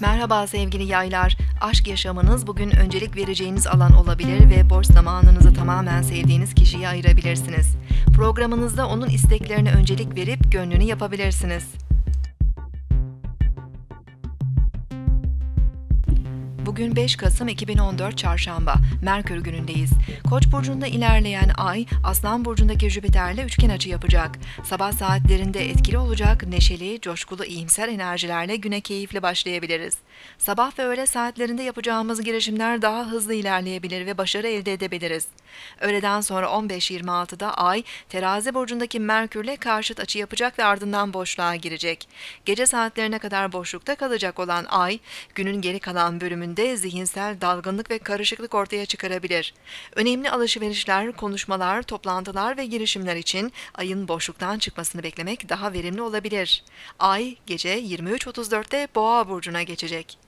Merhaba sevgili yaylar. Aşk yaşamınız bugün öncelik vereceğiniz alan olabilir ve boş zamanınızı tamamen sevdiğiniz kişiye ayırabilirsiniz. Programınızda onun isteklerine öncelik verip gönlünü yapabilirsiniz. Bugün 5 Kasım 2014 Çarşamba, Merkür günündeyiz. Koç burcunda ilerleyen Ay, Aslan burcundaki Jüpiter'le üçgen açı yapacak. Sabah saatlerinde etkili olacak, neşeli, coşkulu, iyimser enerjilerle güne keyifle başlayabiliriz. Sabah ve öğle saatlerinde yapacağımız girişimler daha hızlı ilerleyebilir ve başarı elde edebiliriz. Öğleden sonra 15.26'da Ay, Terazi burcundaki Merkür'le karşıt açı yapacak ve ardından boşluğa girecek. Gece saatlerine kadar boşlukta kalacak olan Ay, günün geri kalan bölümünde zihinsel dalgınlık ve karışıklık ortaya çıkarabilir. Önemli alışverişler, konuşmalar, toplantılar ve girişimler için ayın boşluktan çıkmasını beklemek daha verimli olabilir. Ay gece 23.34'te Boğa burcuna geçecek.